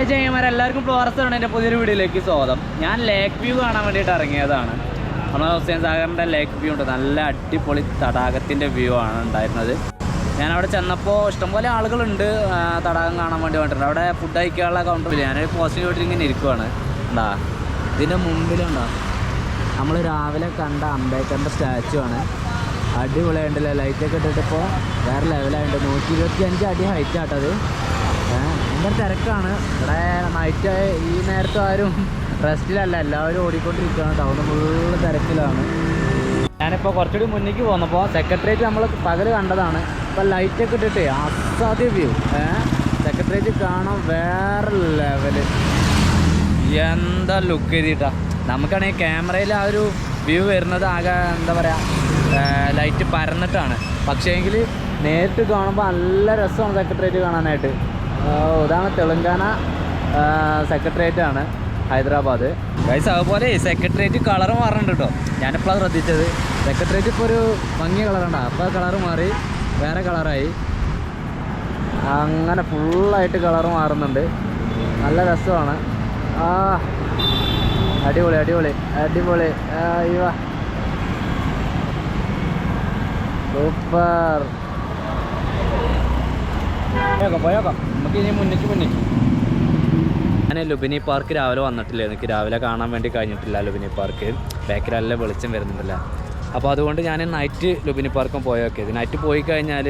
Hi ചെയ്യന്മാർ എല്ലാവർക്കും ആണ് എന്റെ പുതിയൊരു വീഡിയോയിലേക്ക് സ്വാഗതം. ഞാൻ ലേക്ക് വ്യൂ കാണാൻ വേണ്ടിയിട്ട് ഇറങ്ങിയതാണ്. നമ്മുടെ ഹുസൈൻ സാഗറിന്റെ ലേക്ക് വ്യൂ ഉണ്ട്. നല്ല അടിപൊളി തടാകത്തിന്റെ വ്യൂ ആണ് ഉണ്ടായിരുന്നത്. ഞാൻ അവിടെ ചെന്നപ്പോൾ ഇഷ്ടംപോലെ ആളുകളുണ്ട് തടാകം കാണാൻ വേണ്ടി വേണ്ടിയിട്ടുണ്ട് അവിടെ ഫുഡ് കഴിക്കാനുള്ള കൗണ്ടർ ഞാനൊരു പോസ്റ്റിംഗ് വീട്ടിൽ ഇങ്ങനെ ഇരിക്കുവാണ്. ഉണ്ടാ ഇതിന്റെ മുമ്പിലുണ്ടോ നമ്മൾ രാവിലെ കണ്ട അംബേദ്കറിന്റെ സ്റ്റാച്ചു ആണ്. അടിപൊളിയായിട്ടല്ലേ ലൈറ്റൊക്കെ ഇട്ടിട്ടിപ്പോൾ വേറെ ലെവലായിട്ടുണ്ട് നൂറ്റി ഇരുപത്തി അഞ്ച് അടി ഹൈറ്റ് ആട്ടത്. ഭയങ്കര തിരക്കാണ്. ഇവിടെ നൈറ്റ് ഈ നേരത്തെ ആരും റെസ്റ്റിലല്ല എല്ലാവരും ഓടിക്കൊണ്ടിരിക്കുകയാണ്. ടൗൺ ഫുള്ള് തിരക്കിലാണ്. ഞാനിപ്പോൾ കുറച്ചുകൂടി മുന്നേക്ക് പോന്നപ്പോൾ സെക്രട്ടേറിയറ്റ് നമ്മൾ പകൽ കണ്ടതാണ്. ഇപ്പോൾ ലൈറ്റൊക്കെ ഇട്ടിട്ട് അസാധ്യ വ്യൂ ഏഹ് സെക്രട്ടേറിയറ്റ് കാണാൻ വേറെ ലെവൽ എന്താ ലുക്ക് എഴുതിയിട്ടാ നമുക്കാണെങ്കിൽ ക്യാമറയിൽ ആ ഒരു വ്യൂ വരുന്നത് ആകെ എന്താ പറയുക ലൈറ്റ് പരന്നിട്ടാണ്. പക്ഷേ എങ്കിൽ നേരിട്ട് കാണുമ്പോൾ നല്ല രസമാണ് സെക്രട്ടേറിയറ്റ് കാണാനായിട്ട്. ഇതാണ് തെലങ്കാന സെക്രട്ടേറിയറ്റ് ആണ് ഹൈദരാബാദ്. ഗൈസ് അതുപോലെ സെക്രട്ടേറിയറ്റ് കളർ മാറുന്നുണ്ട് കേട്ടോ ഞാനിപ്പോഴാണ് ശ്രദ്ധിച്ചത്. സെക്രട്ടേറിയറ്റ് ഇപ്പോൾ ഒരു ഭംഗിയ കളറാണ് അപ്പോൾ കളർ മാറി വേറെ കളറായി അങ്ങനെ ഫുള്ളായിട്ട് കളർ മാറുന്നുണ്ട്. നല്ല രസമാണ്. ആ അടിപൊളി അടിപൊളി അടിപൊളി. അയ്യോ സൂപ്പർ പോയേക്കാം പോയേക്കാം. നമുക്ക് ഇനി മുന്നിക്ക് മുന്നിക്ക്. ഞാൻ ലുബിനി പാർക്ക് രാവിലെ വന്നിട്ടില്ല? എനിക്ക് രാവിലെ കാണാൻ വേണ്ടി കഴിഞ്ഞിട്ടില്ല ലുബിനി പാർക്ക്. ബാക്കിൽ നല്ല വെളിച്ചം വരുന്നുണ്ടല്ല? അപ്പോൾ അതുകൊണ്ട് ഞാൻ നൈറ്റ് ലുബിനി പാർക്കും പോയൊക്കെ. നൈറ്റ് പോയി കഴിഞ്ഞാൽ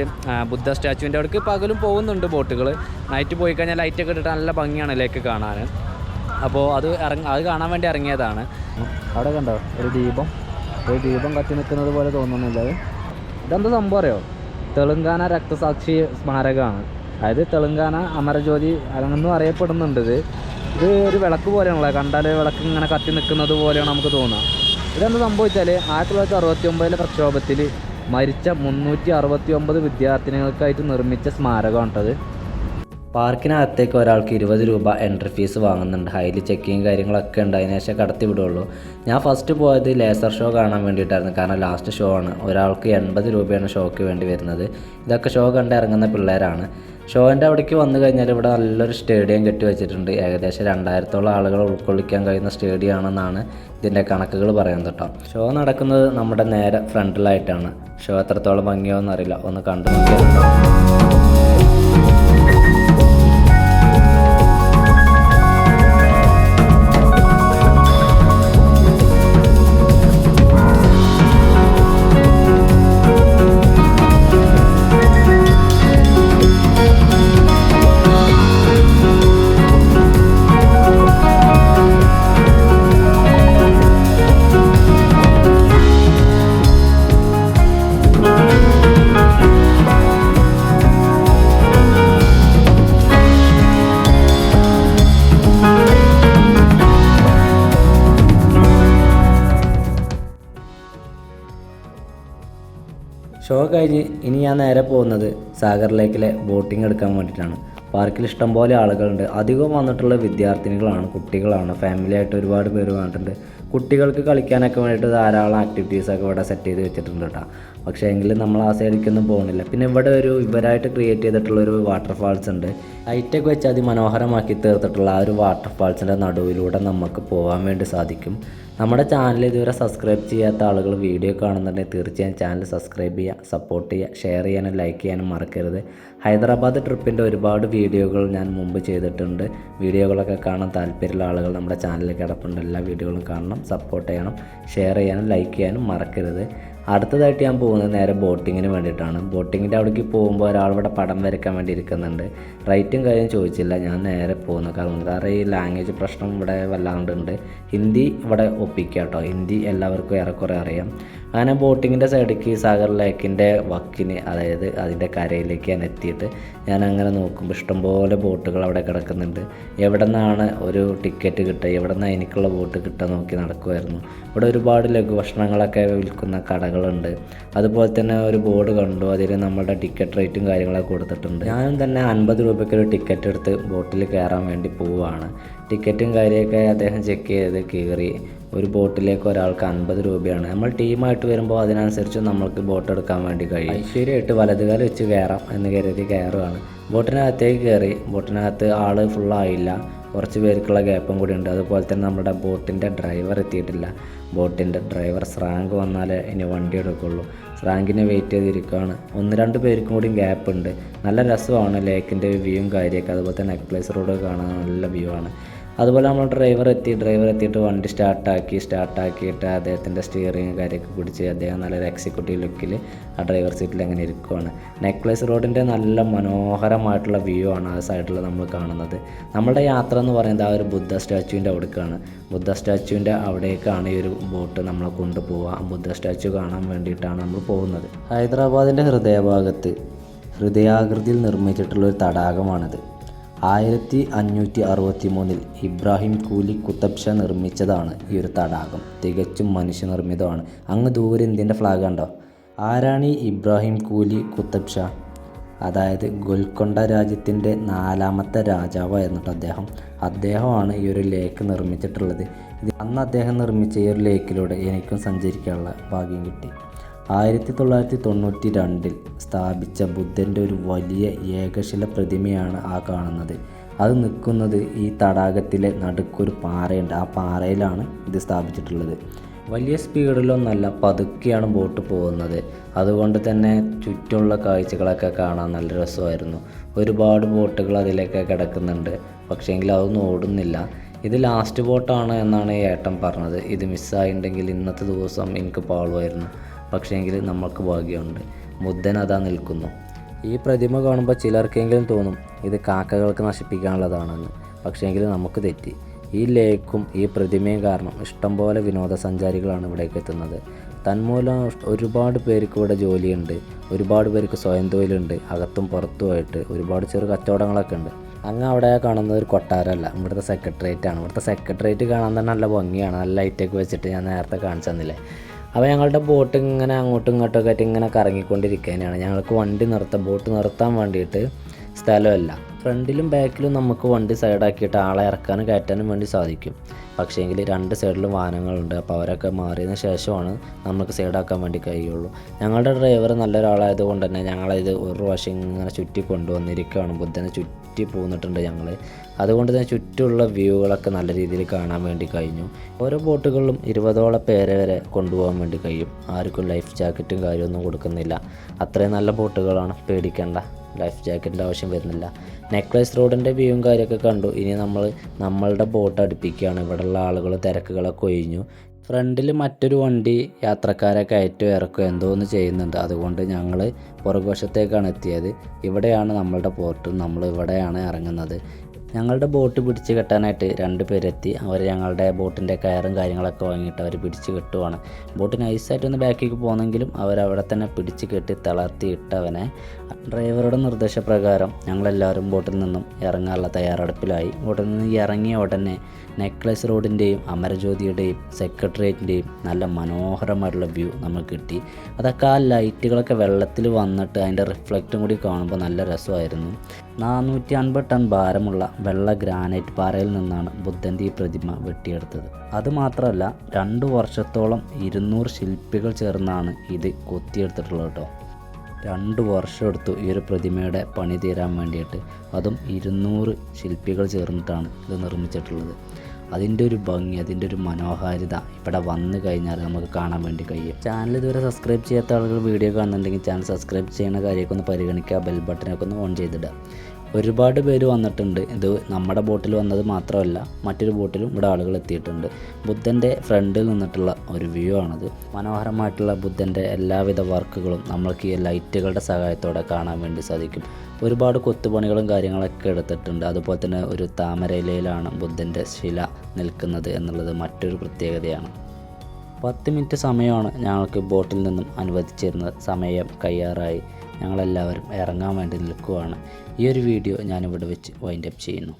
ബുദ്ധ സ്റ്റാച്ചുവിന്റെ അവിടേക്ക് പകലും പോകുന്നുണ്ട് ബോട്ടുകൾ നൈറ്റ് പോയി കഴിഞ്ഞാൽ ലൈറ്റൊക്കെ ഇട്ടിട്ട് നല്ല ഭംഗിയാണ് ലേക്ക് കാണാൻ അപ്പോൾ അത് ഇറങ്ങി അത് കാണാൻ വേണ്ടി ഇറങ്ങിയതാണ്. അവിടെ കണ്ടോ? ഒരു ദീപം. ഒരു ദീപം കത്തി നിൽക്കുന്നത് പോലെ തോന്നുന്നില്ല ഇതെന്താ സംഭവം അറിയോ? തെലുങ്കാന രക്തസാക്ഷി സ്മാരകമാണ്. അതായത് തെലുങ്കാന അമരജ്യോതി അതെന്നും അറിയപ്പെടുന്നുണ്ട് ഇത്. ഇത് ഒരു വിളക്ക് പോലെയാണല്ലോ. കണ്ടാൽ വിളക്ക് ഇങ്ങനെ കത്തി നിൽക്കുന്നത് പോലെയാണ് നമുക്ക് തോന്നുക. ഇതെന്ത് സംഭവിച്ചാൽ ആയിരത്തി തൊള്ളായിരത്തി അറുപത്തി ഒമ്പതിലെ പ്രക്ഷോഭത്തിൽ മരിച്ച മുന്നൂറ്റി അറുപത്തി ഒമ്പത് വിദ്യാർത്ഥിനികൾക്കായിട്ട് നിർമ്മിച്ച സ്മാരകമാണ് കേട്ടത് പാർക്കിനകത്തേക്ക് ഒരാൾക്ക് ഇരുപത് രൂപ എൻട്രി ഫീസ് വാങ്ങുന്നുണ്ട്. ഹൈലി ചെക്കിങ് കാര്യങ്ങളൊക്കെ ഉണ്ട്. അതിന് ശേഷം കടത്തി വിടുള്ളൂ. ഞാൻ ഫസ്റ്റ് പോയത് ലേസർ ഷോ കാണാൻ വേണ്ടിയിട്ടായിരുന്നു. കാരണം ലാസ്റ്റ് ഷോ ആണ്. ഒരാൾക്ക് എൺപത് രൂപയാണ് ഷോയ്ക്ക് വേണ്ടി വരുന്നത്. ഇതൊക്കെ ഷോ കണ്ട് ഇറങ്ങുന്ന പിള്ളേരാണ്. ഷോന്റെ അവിടേക്ക് വന്നു കഴിഞ്ഞാൽ ഇവിടെ നല്ലൊരു സ്റ്റേഡിയം കെട്ടി വെച്ചിട്ടുണ്ട്. ഏകദേശം രണ്ടായിരത്തോളം ആളുകൾ ഉൾക്കൊള്ളിക്കാൻ കഴിയുന്ന സ്റ്റേഡിയം ആണെന്നാണ് ഇതിന്റെ കണക്കുകൾ പറയുന്നത് കേട്ടോ. ഷോ നടക്കുന്നത് നമ്മുടെ നേരെ ഫ്രണ്ടിലായിട്ടാണ് ഷോ എത്രത്തോളം ഭംഗിയോ എന്നറിയില്ല ഒന്ന് കണ്ടു നോക്കിയാൽ ഷോ കഴിഞ്ഞ് ഇനി ഞാൻ നേരെ പോകുന്നത് സാഗർ ലേക്കിലെ ബോട്ടിംഗ് എടുക്കാൻ വേണ്ടിയിട്ടാണ്. പാർക്കിൽ ഇഷ്ടംപോലെ ആളുകളുണ്ട്. അധികം വന്നിട്ടുള്ള വിദ്യാർത്ഥിനികളാണ് കുട്ടികളാണ്. ഫാമിലി ആയിട്ട് ഒരുപാട് പേര് വന്നിട്ടുണ്ട്. കുട്ടികൾക്ക് കളിക്കാനൊക്കെ വേണ്ടിയിട്ട് ധാരാളം ആക്ടിവിറ്റീസൊക്കെ ഇവിടെ സെറ്റ് ചെയ്ത് വെച്ചിട്ടുണ്ട് കേട്ടോ പക്ഷേ എങ്കിലും നമ്മൾ ആ സൈഡിലേക്കൊന്നും പോകുന്നില്ല. പിന്നെ ഇവിടെ ഒരു ഇവരായിട്ട് ക്രിയേറ്റ് ചെയ്തിട്ടുള്ള ഒരു വാട്ടർഫാൾസ് ഉണ്ട്. ലൈറ്റൊക്കെ വെച്ച് അതിമനോഹരമാക്കി തീർത്തിട്ടുള്ള ആ ഒരു വാട്ടർഫാൾസിന്റെ നടുവിലൂടെ നമുക്ക് പോകാൻ വേണ്ടി സാധിക്കും. നമ്മുടെ ചാനൽ ഇതുവരെ സബ്സ്ക്രൈബ് ചെയ്യാത്ത ആളുകൾ വീഡിയോ കാണുന്നുണ്ടെങ്കിൽ തീർച്ചയായും ചാനൽ സബ്സ്ക്രൈബ് ചെയ്യുക സപ്പോർട്ട് ചെയ്യുക ഷെയർ ചെയ്യാനും ലൈക്ക് ചെയ്യാനും മറക്കരുത്. ഹൈദരാബാദ് ട്രിപ്പിന്റെ ഒരുപാട് വീഡിയോകൾ ഞാൻ മുമ്പ് ചെയ്തിട്ടുണ്ട്. വീഡിയോകളൊക്കെ കാണാൻ താല്പര്യമുള്ള ആളുകൾ നമ്മുടെ ചാനലിൽ കിടപ്പുണ്ട്. എല്ലാ വീഡിയോകളും കാണണം സപ്പോർട്ട് ചെയ്യണം ഷെയർ ചെയ്യാനും ലൈക്ക് ചെയ്യാനും മറക്കരുത്. അടുത്തതായിട്ട് ഞാൻ പോകുന്നത് നേരെ ബോട്ടിങ്ങിന് വേണ്ടിയിട്ടാണ്. ബോട്ടിങ്ങിന്റെ അവിടേക്ക് പോകുമ്പോൾ ഒരാളിവിടെ പടം വരയ്ക്കാൻ വേണ്ടി ഇരിക്കുന്നുണ്ട്. റൈറ്റും കാര്യം ചോദിച്ചില്ല. ഞാൻ നേരെ പോകുന്നു കാരണം കാരണം ഈ ലാംഗ്വേജ് പ്രശ്നം ഇവിടെ വല്ലാണ്ടുണ്ട്. ഹിന്ദി ഇവിടെ ഒപ്പിക്കുക കേട്ടോ ഹിന്ദി എല്ലാവർക്കും ഏറെക്കുറെ അറിയാം. അങ്ങനെ ബോട്ടിങ്ങിന്റെ സൈഡിലേക്ക് സാഗർ ലേക്കിന്റെ വക്കിന് അതായത് അതിന്റെ കരയിലേക്ക് ഞാൻ എത്തിയിട്ട് ഞാൻ അങ്ങനെ നോക്കുമ്പോൾ ഇഷ്ടംപോലെ ബോട്ടുകൾ അവിടെ കിടക്കുന്നുണ്ട്. എവിടെ നിന്നാണ് ഒരു ടിക്കറ്റ് കിട്ടുക എവിടെ നിന്നാണ് എനിക്കുള്ള ബോട്ട് കിട്ടുക നോക്കി നടക്കുമായിരുന്നു ഇവിടെ ഒരുപാട് ലഘുഭക്ഷണങ്ങളൊക്കെ വിൽക്കുന്ന കടകളുണ്ട്. അതുപോലെ തന്നെ ഒരു ബോർഡ് കണ്ടു. അതിൽ നമ്മുടെ ടിക്കറ്റ് റേറ്റും കാര്യങ്ങളൊക്കെ കൊടുത്തിട്ടുണ്ട്. ഞാനും തന്നെ അൻപത് രൂപയ്ക്ക് ഒരു ടിക്കറ്റ് എടുത്ത് ബോട്ടിൽ കയറാൻ വേണ്ടി പോവുകയാണ്. ടിക്കറ്റും കാര്യമൊക്കെ അദ്ദേഹം ചെക്ക് ചെയ്ത് കയറി ഒരു ബോട്ടിലേക്ക് ഒരാൾക്ക് അൻപത് രൂപയാണ്. നമ്മൾ ടീമായിട്ട് വരുമ്പോൾ അതിനനുസരിച്ച് നമ്മൾക്ക് ബോട്ട് എടുക്കാൻ വേണ്ടി കഴിയും. ഐശ്വര്യമായിട്ട് വലതുകാലം വെച്ച് കയറാം എന്ന് കരുതി കയറുകയാണ്. ബോട്ടിനകത്തേക്ക് കയറി ബോട്ടിനകത്ത് ആൾ ഫുള്ളായില്ല കുറച്ച് പേർക്കുള്ള ഗ്യാപ്പും കൂടി ഉണ്ട്. അതുപോലെ തന്നെ നമ്മുടെ ബോട്ടിന്റെ ഡ്രൈവർ എത്തിയിട്ടില്ല. ബോട്ടിന്റെ ഡ്രൈവർ സ്രാങ്ക് വന്നാലേ ഇനി വണ്ടി എടുക്കുള്ളൂ. സ്രാങ്കിനെ വെയിറ്റ് ചെയ്തിരിക്കുകയാണ് ഒന്ന് രണ്ട് പേർക്കും കൂടി ഗ്യാപ്പ് ഉണ്ട്. നല്ല രസമാണ് ലേക്കിന്റെ വ്യൂവും കാര്യമൊക്കെ. അതുപോലെ തന്നെ നെക്ലേസ് റോഡ് കാണാൻ നല്ല വ്യൂ ആണ്. അതുപോലെ നമ്മൾ ഡ്രൈവർ എത്തി ഡ്രൈവർ എത്തിയിട്ട് വണ്ടി സ്റ്റാർട്ടാക്കി സ്റ്റാർട്ടാക്കിയിട്ട് അദ്ദേഹത്തിന്റെ സ്റ്റിയറിങ് കാര്യമൊക്കെ പിടിച്ച് അദ്ദേഹം നല്ലൊരു എക്സിക്യൂട്ടീവ് ലുക്കിൽ ആ ഡ്രൈവർ സീറ്റിൽ അങ്ങനെ ഇരിക്കുവാണ്. നെക്ലേസ് റോഡിന്റെ നല്ല മനോഹരമായിട്ടുള്ള വ്യൂ ആണ് ആ സൈഡിൽ നമ്മൾ കാണുന്നത്. നമ്മുടെ യാത്ര എന്ന് പറയുന്നത് ആ ഒരു ബുദ്ധ സ്റ്റാച്യുവിന്റെ അവിടേക്കാണ്. ബുദ്ധ സ്റ്റാച്യുവിന്റെ അവിടേക്കാണ് ഈ ഒരു ബോട്ട് നമ്മളെ കൊണ്ടുപോവുക. ആ ബുദ്ധ സ്റ്റാച്യു കാണാൻ വേണ്ടിയിട്ടാണ് നമ്മൾ പോകുന്നത്. ഹൈദരാബാദിന്റെ ഹൃദയഭാഗത്ത് ഹൃദയാകൃതിയിൽ നിർമ്മിച്ചിട്ടുള്ള ഒരു തടാകമാണിത്. ആയിരത്തി അഞ്ഞൂറ്റി അറുപത്തി മൂന്നിൽ ഇബ്രാഹിം കൂലി കുത്തബ്ഷ നിർമ്മിച്ചതാണ് ഈ ഒരു തടാകം. തികച്ചും മനുഷ്യനിർമ്മിതമാണ്. അങ്ങ് ദൂരെ ഇന്ത്യന്റെ ഫ്ലാഗ് ഉണ്ടോ ആരാണ് ഈ ഇബ്രാഹിം കൂലി കുത്തബ്ഷ അതായത് ഗോൽക്കൊണ്ട രാജ്യത്തിന്റെ നാലാമത്തെ രാജാവായിരുന്നു കേട്ടോ അദ്ദേഹം. അദ്ദേഹമാണ് ഈ ഒരു ലേക്ക് നിർമ്മിച്ചിട്ടുള്ളത്. അന്ന് അദ്ദേഹം നിർമ്മിച്ച ഈ ഒരു ലേക്കിലൂടെ എനിക്കും സഞ്ചരിക്കാനുള്ള ഭാഗ്യം കിട്ടി. ആയിരത്തി തൊള്ളായിരത്തി തൊണ്ണൂറ്റി രണ്ടിൽ സ്ഥാപിച്ച ബുദ്ധന്റെ ഒരു വലിയ ഏകശില പ്രതിമയാണ് ആ കാണുന്നത്. അത് നിൽക്കുന്നത് ഈ തടാകത്തിലെ നടുക്കൊരു പാറയുണ്ട്. ആ പാറയിലാണ് ഇത് സ്ഥാപിച്ചിട്ടുള്ളത്. വലിയ സ്പീഡിലൊന്നല്ല പതുക്കെയാണ് ബോട്ട് പോകുന്നത്. അതുകൊണ്ട് തന്നെ ചുറ്റുമുള്ള കാഴ്ചകളൊക്കെ കാണാൻ നല്ല രസമായിരുന്നു. ഒരുപാട് ബോട്ടുകൾ അതിലേക്ക് കിടക്കുന്നുണ്ട്. പക്ഷേങ്കിൽ അതൊന്നും ഓടുന്നില്ല. ഇത് ലാസ്റ്റ് ബോട്ടാണ് എന്നാണ് ഏട്ടൻ പറഞ്ഞത്. ഇത് മിസ്സായിട്ടുണ്ടെങ്കിൽ ഇന്നത്തെ ദിവസം എനിക്ക് പാളുമായിരുന്നു. പക്ഷേങ്കിൽ നമ്മൾക്ക് ഭാഗ്യമുണ്ട്. ബുദ്ധൻ അതാ നിൽക്കുന്നു. ഈ പ്രതിമ കാണുമ്പോൾ ചിലർക്കെങ്കിലും തോന്നും ഇത് കാക്കകൾക്ക് നശിപ്പിക്കാനുള്ളതാണെന്ന്. പക്ഷേങ്കിൽ നമുക്ക് തെറ്റി. ഈ ലേക്കും ഈ പ്രതിമയും കാരണം ഇഷ്ടംപോലെ വിനോദസഞ്ചാരികളാണ് ഇവിടേക്ക് എത്തുന്നത്. തന്മൂലം ഒരുപാട് പേർക്ക് ഇവിടെ ജോലിയുണ്ട് ഒരുപാട് പേർക്ക് സ്വയം തൊഴിലുണ്ട് അകത്തും പുറത്തുമായിട്ട് ഒരുപാട് ചെറു കച്ചവടങ്ങളൊക്കെ ഉണ്ട്. അങ്ങ് അവിടെ കാണുന്നത് ഒരു കൊട്ടാരമല്ല ഇവിടുത്തെ സെക്രട്ടേറിയറ്റ് ആണ്. ഇവിടുത്തെ സെക്രട്ടേറിയറ്റ് കാണാൻ തന്നെ നല്ല ഭംഗിയാണ് നല്ല ലൈറ്റൊക്കെ വെച്ചിട്ട് ഞാൻ നേരത്തെ കാണിച്ചു തന്നില്ലേ? അപ്പോൾ ഞങ്ങളുടെ ബോട്ട് ഇങ്ങനെ അങ്ങോട്ടും ഇങ്ങോട്ടും ആയിട്ട് ഇങ്ങനെ കറങ്ങിക്കൊണ്ടിരിക്കുന്നതാണ് ഞങ്ങൾക്ക് വണ്ടി നിർത്താൻ ബോട്ട് നിർത്താൻ വേണ്ടിയിട്ട് സ്ഥലമല്ല. ഫ്രണ്ടിലും ബാക്കിലും നമുക്ക് വണ്ടി സൈഡാക്കിയിട്ട് ആളെ ഇറക്കാനും കയറ്റാനും വേണ്ടി സാധിക്കും. പക്ഷേങ്കിൽ രണ്ട് സൈഡിലും വാഹനങ്ങളുണ്ട്. അപ്പോൾ അവരൊക്കെ മാറിയതിന് ശേഷമാണ് നമുക്ക് സൈഡാക്കാൻ വേണ്ടി കഴിയുള്ളൂ. ഞങ്ങളുടെ ഡ്രൈവർ നല്ലൊരാളായത് കൊണ്ട് തന്നെ ഞങ്ങളിത് ഒരു പ്രാവശ്യം ഇങ്ങനെ ചുറ്റി കൊണ്ടുവന്നിരിക്കുകയാണ്. ബുദ്ധനെ ചുറ്റി പോന്നിട്ടുണ്ട് ഞങ്ങൾ അതുകൊണ്ട് തന്നെ ചുറ്റുമുള്ള വ്യൂകളൊക്കെ നല്ല രീതിയിൽ കാണാൻ വേണ്ടി കഴിഞ്ഞു. ഓരോ ബോട്ടുകളിലും ഇരുപതോളം പേരെ വരെ കൊണ്ടുപോകാൻ വേണ്ടി കഴിയും. ആർക്കും ലൈഫ് ജാക്കറ്റും കാര്യമൊന്നും കൊടുക്കുന്നില്ല. അത്രയും നല്ല ബോട്ടുകളാണ് പേടിക്കേണ്ട. ലൈഫ് ജാക്കറ്റിന്റെ ആവശ്യം വരുന്നില്ല. നെക്ലേസ് റോഡിന്റെ വ്യൂവും കാര്യമൊക്കെ കണ്ടു. ഇനി നമ്മൾ നമ്മളുടെ ബോട്ട് അടുപ്പിക്കുകയാണ്. ഇവിടെയുള്ള ആളുകൾ തിരക്കുകളൊക്കെ ഒഴിഞ്ഞു. ഫ്രണ്ടിൽ മറ്റൊരു വണ്ടി യാത്രക്കാരെ കയറ്റോ ഇറക്കോ എന്തോ ഒന്ന് ചെയ്യുന്നുണ്ട്. അതുകൊണ്ട് ഞങ്ങൾ പുറകുവശത്തേക്കാണ് എത്തിയത്. ഇവിടെയാണ് നമ്മളുടെ പോർട്ട് നമ്മൾ ഇവിടെയാണ് ഇറങ്ങുന്നത്. ഞങ്ങളുടെ ബോട്ട് പിടിച്ച് കെട്ടാനായിട്ട് രണ്ട് പേരെത്തി. അവർ ഞങ്ങളുടെ ബോട്ടിന്റെ കയറും കാര്യങ്ങളൊക്കെ വാങ്ങിയിട്ട് അവർ പിടിച്ച് കെട്ടുവാണ്. ബോട്ട് നൈസായിട്ടൊന്ന് ബാക്കിലേക്ക് പോകുന്നെങ്കിലും അവരവിടെ തന്നെ പിടിച്ച് കെട്ടി തളർത്തി ഇട്ടവനെ. ഡ്രൈവറുടെ നിർദ്ദേശപ്രകാരം ഞങ്ങളെല്ലാവരും ബോട്ടിൽ നിന്നും ഇറങ്ങാനുള്ള തയ്യാറെടുപ്പിലായി. ബോട്ടിൽ നിന്ന് ഇറങ്ങിയ ഉടനെ നെക്ലസ് റോഡിന്റെയും അമരജ്യോതിയുടെയും സെക്രട്ടേറിയറ്റിന്റെയും നല്ല മനോഹരമായിട്ടുള്ള വ്യൂ നമുക്ക് കിട്ടി. അതൊക്കെ ആ ലൈറ്റുകളൊക്കെ വെള്ളത്തിൽ വന്നിട്ട് അതിന്റെ റിഫ്ലക്റ്റും കൂടി കാണുമ്പോൾ നല്ല രസമായിരുന്നു. നാനൂറ്റി അൻപത് ടൺ ഭാരമുള്ള വെള്ള ഗ്രാനൈറ്റ് പാറയിൽ നിന്നാണ് ബുദ്ധന്റെ ഈ പ്രതിമ വെട്ടിയെടുത്തത്. അതുമാത്രമല്ല രണ്ട് വർഷത്തോളം ഇരുന്നൂറ് ശില്പികൾ ചേർന്നാണ് ഇത് കൊത്തിയെടുത്തിട്ടുള്ളത് കേട്ടോ. രണ്ട് വർഷം എടുത്തു ഈ ഒരു പ്രതിമയുടെ പണി തീരാൻ വേണ്ടിയിട്ട്. അതും ഇരുന്നൂറ് ശില്പികൾ ചേർന്നിട്ടാണ് ഇത് നിർമ്മിച്ചിട്ടുള്ളത്. അതിന്റെ ഒരു ഭംഗി അതിന്റെ ഒരു മനോഹാരിത ഇവിടെ വന്നു കഴിഞ്ഞാൽ നമുക്ക് കാണാൻ വേണ്ടി കഴിയും. ചാനൽ ഇതുവരെ സബ്സ്ക്രൈബ് ചെയ്യാത്ത ആളുകൾ വീഡിയോ കാണുന്നുണ്ടെങ്കിൽ ചാനൽ സബ്സ്ക്രൈബ് ചെയ്യുന്ന കാര്യമൊക്കെ ഒന്ന് പരിഗണിക്കുക ബെൽ ബട്ടനൊക്കെ ഒന്ന് ഓൺ ചെയ്തിടുക. ഒരുപാട് പേര് വന്നിട്ടുണ്ട്. ഇത് നമ്മുടെ ബോട്ടിൽ വന്നത് മാത്രമല്ല മറ്റൊരു ബോട്ടിലും ഇവിടെ ആളുകൾ എത്തിയിട്ടുണ്ട്. ബുദ്ധന്റെ ഫ്രണ്ടിൽ നിന്നിട്ടുള്ള ഒരു വ്യൂ ആണിത്. മനോഹരമായിട്ടുള്ള ബുദ്ധന്റെ എല്ലാവിധ വർക്കുകളും നമ്മൾക്ക് ഈ ലൈറ്റുകളുടെ സഹായത്തോടെ കാണാൻ വേണ്ടി സാധിക്കും. ഒരുപാട് കൊത്തുപണികളും കാര്യങ്ങളൊക്കെ എടുത്തിട്ടുണ്ട്. അതുപോലെ തന്നെ ഒരു താമരയിലയിലാണ് ബുദ്ധന്റെ ശില നിൽക്കുന്നത് എന്നുള്ളത് മറ്റൊരു പ്രത്യേകതയാണ്. പത്ത് മിനിറ്റ് സമയമാണ് ഞങ്ങൾക്ക് ബോട്ടിൽ നിന്നും അനുവദിച്ചിരുന്നത്. സമയം കയ്യാറായി. ഞങ്ങളെല്ലാവരും ഇറങ്ങാൻ വേണ്ടി നിൽക്കുവാണ്. ഈ ഒരു വീഡിയോ ഞാനിവിടെ വെച്ച് വൈൻഡപ്പ് ചെയ്യുന്നു.